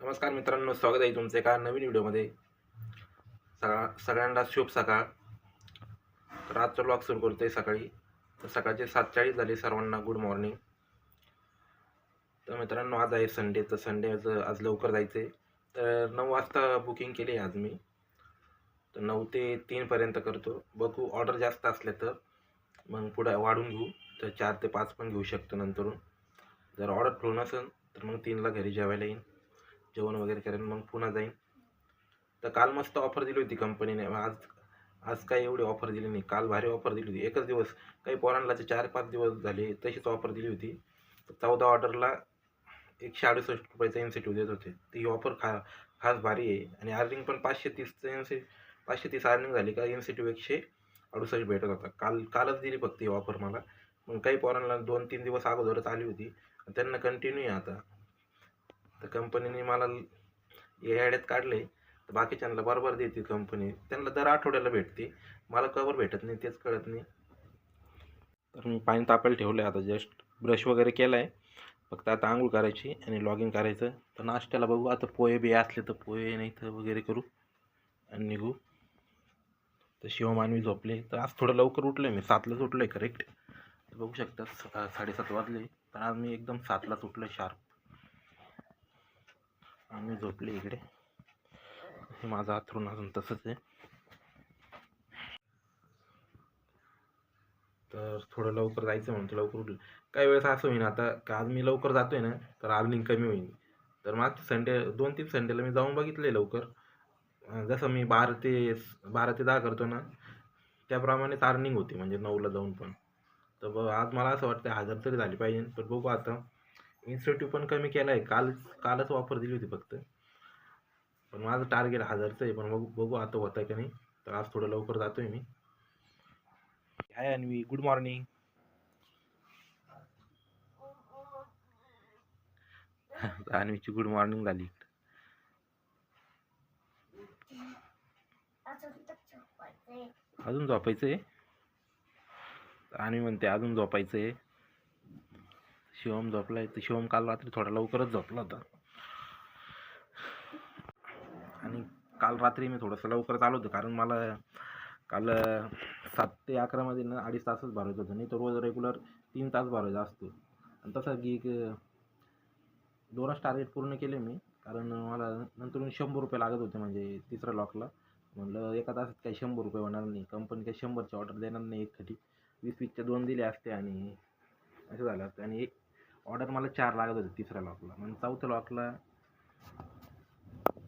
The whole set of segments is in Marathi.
नमस्कार मित्रांनो स्वागत आहे तुमचं एका नवीन व्हिडिओमध्ये. सगळा सगळ्यांना शुभ सकाळ. तर आजचा ब्लॉग सुरू आहे सकाळी. तर सकाळचे सात चाळीस झाले सर्वांना गुड मॉर्निंग तर मित्रांनो आज आहे संडे तर संडेचं आज लवकर जायचं आहे तर नऊ वाजता बुकिंग केली आहे आज मी. तर नऊ ते तीनपर्यंत करतो. बघू ऑर्डर जास्त असले तर मग पुढं वाढून घेऊ. तर चार ते पाच पण घेऊ शकतो नंतरून. जर ऑर्डर फ्लो नसेल तर मग तीनला घरी जेवायला येईन. जेवण वगैरे करेन मग पुन्हा जाईन. तर काल मस्त ऑफर दिली होती कंपनीने आज आज काही एवढी ऑफर दिली नाही. काल भारी ऑफर दिली होती. एकच दिवस काही पोरांना ते चार पाच दिवस झाले तशीच ऑफर दिली होती. तर चौदा ऑर्डरला एकशे अडुसष्ट रुपयाचा इन्सेटिव्ह देत होते. ती ही ऑफर खा खास भारी आहे. आणि अर्निंग पण पाचशे तीसचं इन्से पाचशे तीस अर्निंग झाली. का इन्सेटिव्ह एकशे अडुसष्ट भेटत होता. काल कालच दिली फक्त ही ऑफर मला. मग काही पोरांना दोन तीन दिवस अगोदरच आली होती. त्यांना कंटिन्यू आहे आता. तर कंपनीने मला हे ॲड्यात काढले तर बाकीच्यांना बरोबर देते कंपनी. त्यांना दर आठवड्याला भेटते. मला कवर भेटत नाही तेच कळत नाही. तर मी पाणी तापायला ठेवलं आहे आता जस्ट ब्रश वगैरे केला आहे फक्त आता आंघोळ करायची आणि लॉग इन करायचं. तर नाश्त्याला बघू आता पोहे बी असले तर पोहे नाही तर वगैरे करू. आणि निघू. तर शिवमानवी झोपले. तर आज थोडं लवकर उठलो आहे मी. सातलाच उठलो आहे करेक्ट बघू शकता सा साडेसात वाजले. तर आज मी एकदम सातलाच उठलो आहे शार्प आम्ही झोपले इकडे. हे माझं आथरून अजून तसंच आहे. तर थोडं लवकर जायचं म्हणतो लवकर उठलं. काही वेळेस असं होईन आता का आज मी लवकर जातोय ना तर अर्निंग कमी होईल तर मागच्या संडे दोन तीन संडेला मी जाऊन बघितले लवकर. जसं मी बारा ते बारा ते दहा करतो ना त्याप्रमाणेच अर्निंग होती म्हणजे नऊला जाऊन पण. तर आज मला असं वाटतं हजार तरी झाली पाहिजे. पण बघू आता. इन्स्टिट्यूट पण कमी केला आहे काल कालच ऑफर दिली होती फक्त. पण माझं टार्गेट हजारचं आहे. पण बघू बघू आता होत आहे का नाही. तर आज थोडं लवकर जातोय मी. हाय अन्वी गुड मॉर्निंग अन्वीची गुड मॉर्निंग झाली. अजून झोपायचं आहे अन्वी म्हणते अजून झोपायचं आहे शिवम झोपलाय. तर शिवम काल रात्री थोडा लवकरच झोपला होता. आणि काल रात्री मी थोडंसं लवकरच आलो होतो. कारण मला काल सात ते अकरामध्ये ना अडीच तासच भरायचं होतं. नाही तर रोज रेग्युलर तीन तास भरायचा असतो. आणि तसं की एक दोनच टार्गेट पूर्ण केले मी. कारण मला नंतर शंभर रुपये लागत होते म्हणजे तिसऱ्या लॉकला म्हटलं एका तासात काही शंभर रुपये होणार नाही. कंपनी काही शंभरची ऑर्डर देणार नाही एकसाठी वीस वीसच्या दोन दिले असते आणि असं झालं असतं. आणि एक ऑर्डर मला चार लागत होते तिसऱ्या लॉकला मग चौथ्या लॉकला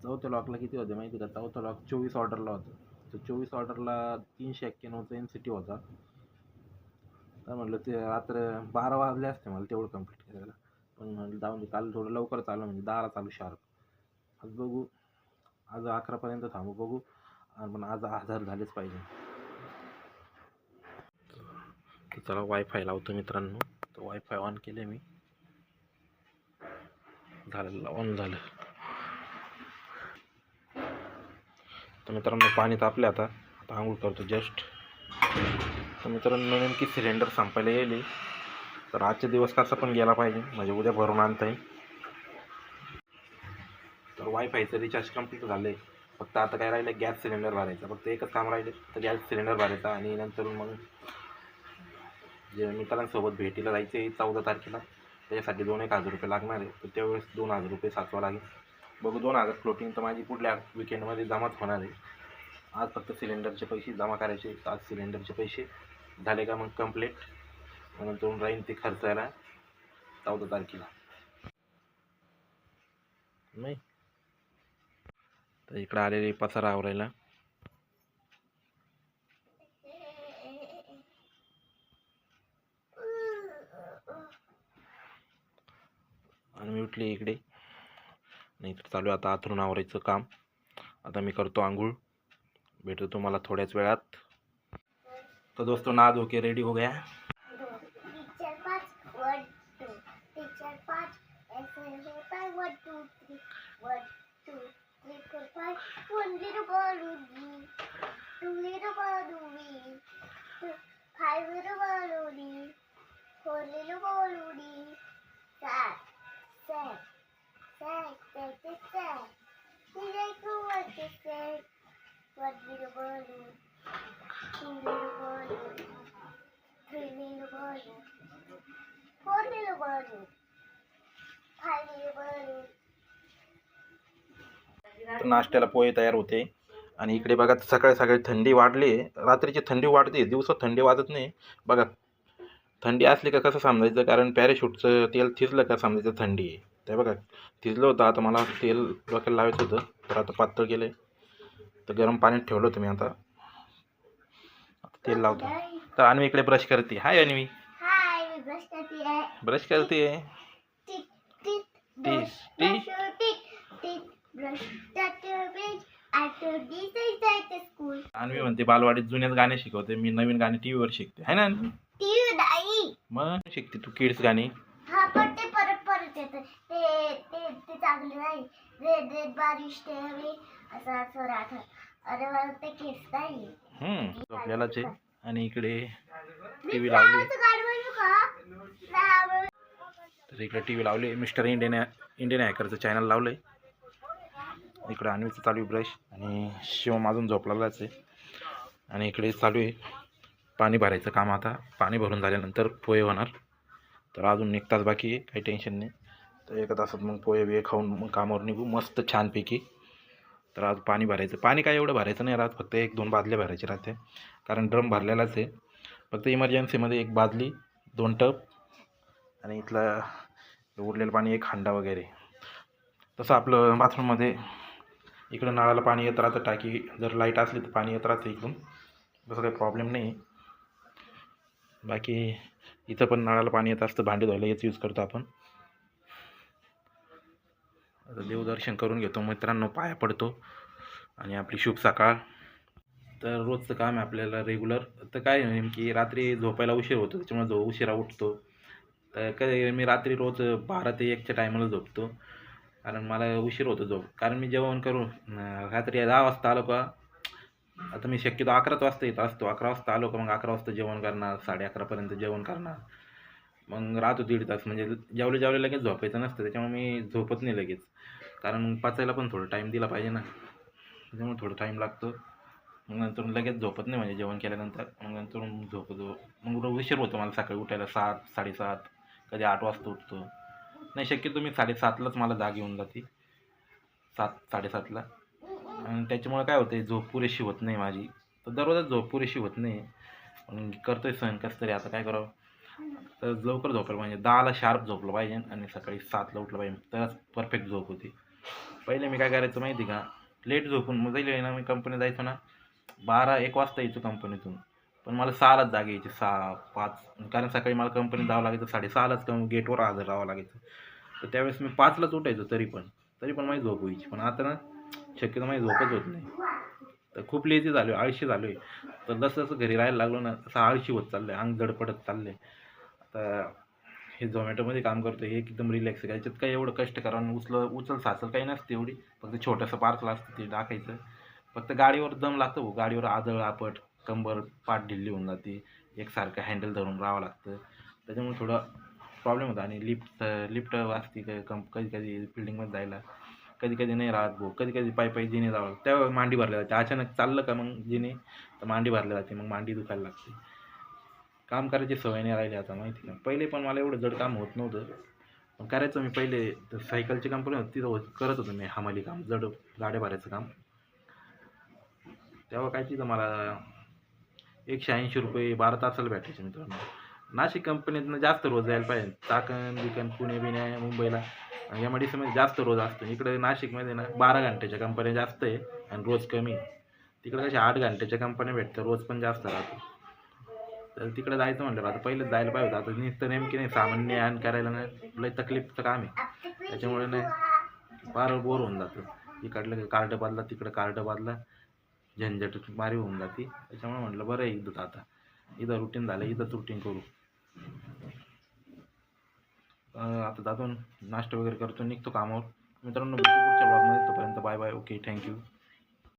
चौथ्या लॉकला किती होते माहिती का? चौथा लॉक चोवीस ऑर्डरला होतं. तर चोवीस ऑर्डरला तीनशे एक्क्याण्णवचा एन सी टी होता. तर म्हटलं ते रात्र बारा वाजले असते मला तेवढं कंप्लीट करायला. पण म्हणलं जाऊन काल थोडं लवकर चालू म्हणजे दहाला चालू शार्प आज बघू. आज अकरापर्यंत थांबू बघू. आणि पण आज हजार झालेच पाहिजे. चला वायफाय लावतो मित्रांनो. तर वायफाय ऑन केले मी. झालं ऑन झालं. तर मित्रांनो पाणी तापले आता. आता आंघोळ करतो जस्ट तर मित्रांनो नेमकी सिलेंडर संपायला येईल तर आजचे दिवस कसा पण गेला पाहिजे. म्हणजे उद्या भरून आणता येईल तर वायफायचं रिचार्ज कंप्लीट झालं आहे फक्त आता काय राहिलं गॅस सिलेंडर भरायचा. फक्त एकच काम राहिलं तर गॅस सिलेंडर भरायचा. आणि नंतर मग जे मित्रांसोबत भेटीला जायचं आहे चौदा तारखेला. त्याच्यासाठी दोन एक हजार रुपये लागणार आहे. तर त्यावेळेस दोन हजार रुपये साचवा लागेल. बघू दोन हजार फ्लोटिंग तर माझी पुढल्या विकेंडमध्ये जमाच होणार आहे. आज फक्त सिलेंडरचे पैसे जमा करायचे आज सिलेंडरचे पैसे. झाले का मग कंप्लीट दोन राहील ते खर्चायला चौदा तारखेला. नाही. तर इकडं आलेले पसारा आवरायला. सुटली इकडे. नाही तर चालू आहे आता आथरून आवरायचं काम. आता मी करतो आंघोळ. भेटतो तुम्हाला थोड्याच वेळात. तर दोस्तों ना धोके रेडी हो गया. Five. Little balloons. तर नाश्त्याला पोहे तयार होते. आणि इकडे बघा सकाळी सकाळी थंडी वाढली. रात्रीची थंडी वाढते दिवसात थंडी वाजत नाही. बघा थंडी असली का कसं समजायचं कारण पॅरेशूटचं तेल थिजलं का समजायचं थंडी आहे. ते बघा थिजलं होतं आता मला तेल डोक्याला लावायचं होतं. तर आता पातळ केलं तर गरम पाण्यात ठेवलं होतं मी आता. तेल लावतो. तर अन्वी इकडे ब्रश करते. हाय अन्वी. Brush करते. ब्रश करते. This school. अन्वी म्हणते बालवाडीत जुनेच गाणे शिकवते. मी नवीन गाणे टी व्हीवर शिकते. है ना अन्वी? ती नाही. मग शिकते तू किड्स गाणी. हा पण ते परत परत येतं. ते ते ते चांगले नाही. रेड रेड बारिश ते हवे असं असं राहत. अरे मला ते नाही. हम्म झोपलेलाच आहे. आणि इकडे मी टी व्ही लावली फ्लावरचं गाड बनवू का फ्लावर तर इकडे टी व्ही लावली. मिस्टर इंडियन इंडियन हॅकरचं चॅनल लावलं आहे इकडे अन्वीचं चालू आहे ब्रश आणि शिवम अजून झोपलेलाच आहे. आणि इकडे चालू आहे. पाणी भरायचं काम आता. पाणी भरून झाल्यानंतर पोहे होणार. तर अजून एक तास बाकी आहे. काही टेन्शन नाही. तर एका तासात मग पोहे बिहे खाऊन मग कामावर निघू. मस्त छानपैकी. तर आज पाणी भरायचं. पाणी काय एवढं भरायचं नाही राहत. फक्त एक दोन बादल्या भरायचे राहते. कारण ड्रम भरलेलाच आहे. फक्त इमर्जन्सीमध्ये एक बादली दोन टप आणि इथला उरलेलं पाणी एक हंडा वगैरे. तसं आपलं बाथरूममध्ये इकडं नळाला पाणी येत राहतं टाकी जर लाइट असली तर पाणी येत राहतं इकडून. तसं काही प्रॉब्लेम नाही. बाकी इथं पण नळाला पाणी येत असतं भांडी धुवायला याच यूज करतो आपण. आता देवदर्शन करून घेतो मित्रांनो पाया पडतो आणि आपली शुभ सकाळ. तर रोजचं काम आहे आपल्याला रेग्युलर तर काय नेमकी रात्री झोपायला उशीर होतो त्याच्यामुळे झो उशिरा उठतो. तर कधी मी रात्री रोज बारा ते एकच्या टायमाला झोपतो. कारण मला उशीर होतो झोप. कारण मी जेवण करून रात्री दहा वाजता आलो का आता मी शक्यतो अकराच वाजता येत असतो. अकरा वाजता आलो का मग अकरा वाजता जेवण करणार साडे अकरापर्यंत जेवण करणार. मग राहतो दीड तास. म्हणजे जेवले जेवले लगेच झोपायचं नसतं. त्याच्यामुळे मी झोपत नाही लगेच. कारण पचायला पण थोडं टाईम दिला पाहिजे ना. त्याच्यामुळे थोडं टाईम लागतो. मग नंतर लगेच झोपत नाही म्हणजे जेवण केल्यानंतर. मग नंतर मग झोपतो. मग उशीर होतो मला सकाळी उठायला सात साडेसात. कधी आठ वाजता उठतो. नाही शक्यतो मी साडेसातलाच मला जाग येऊन जाते. सात साडेसातला. आणि त्याच्यामुळे काय होतं झोप पुरेशी होत नाही माझी. तर दररोजच झोप पुरेशी होत नाही. मग करतोय सहन कसं तरी आता काय करावं? तर लवकर झोपायला पाहिजे. दहाला शार्प झोपलं पाहिजे आणि सकाळी सातला उठलं पाहिजे. तरच परफेक्ट झोप होती. पहिले मी काय करायचं माहिती का? लेट झोपून मग जाईल ना मी कंपनीत जायचो ना बारा एक वाजता यायचो कंपनीतून पण मला सहालाच जाग यायची सहा पाच. कारण सकाळी मला कंपनीत जावं लागायचं साडेसहालाच कम गेटवर हजर राहावं लागायचं. तर त्यावेळेस मी पाचलाच उठायचो तरी पण. तरी पण माझी झोप व्हायची. पण आता ना शक्यतो माझी झोपच होत नाही. तर खूप लेझी झालो आळशी झालो आहे तर जसं जसं घरी राहायला लागलो ना तसं आळशी होत चाललं आहे अंग जड पडत चाललं आहे आता हे झोमॅटोमध्ये काम करतो हे एकदम रिलॅक्स आहे. याच्यात काही एवढं कष्ट करा उचल उचल साचल काही नसते एवढी. फक्त छोटंसं पार्सल असतं ते टाकायचं फक्त गाडीवर दम लागतो भाऊ. गाडीवर आदळ आपट कंबर पाठ ढिल्ली होऊन जाते. एकसारखं हँडल धरून राहावं लागतं. त्याच्यामुळे थोडं प्रॉब्लेम होता. आणि लिफ्ट लिफ्ट असते क- कं कधी कधी बिल्डिंगमध्ये जायला. कधी कधी नाही राहत भाऊ. कधी कधी पायी पायी जिने जावं लागतं. मांडी भरल्या जाते. अचानक चाललं का मग जिने? तर मांडी भरल्या जाते. मग मांडी दुखायला लागते. काम करायची सवय नाही राहिली आता माहिती का? पहिले पण मला एवढं जड काम होत नव्हतं. पण करायचं मी पहिले. तर सायकलची कंपनी होती. तिथं करत होतो मी हमाली काम. जड गाड्या भरायचं काम. तेव्हा काय तिथं मला एकशे ऐंशी रुपये बारा तासाला भेटायचे मित्रांनो. नाशिक कंपनीतनं जास्त रोज जायला पाहिजे. चाकण बिकन पुणे बिणे मुंबईला. एम आय डी सीमध्ये जास्त रोज असतो. इकडे नाशिकमध्ये ना बारा घंट्याच्या कंपन्या जास्त आहे आणि रोज कमी तिकडे कशा आठ घंट्याच्या कंपन्या भेटतात. रोज पण जास्त राहतो. तर तिकडे जायचं म्हटलं आता पहिलेच जायला पाहिजे आता नुसतं नेमकी नाही. सामान्य आण करायला ना लय तकलीफचं काम आहे. त्याच्यामुळे नाही फार बोर होऊन जातं. इकडलं कार्ड बदला तिकडं कार्ड बदला. झंझट मारी होऊन जाते. त्याच्यामुळे म्हटलं बरं आहे इथं आता. इथं रुटीन झालं एकदा रुटीन करू. आता जातो नाश्ता वगैरे करतो निघतो कामावर. मित्रांनो पुढच्या ब्लॉगमध्ये तोपर्यंत बाय बाय ओके थँक्यू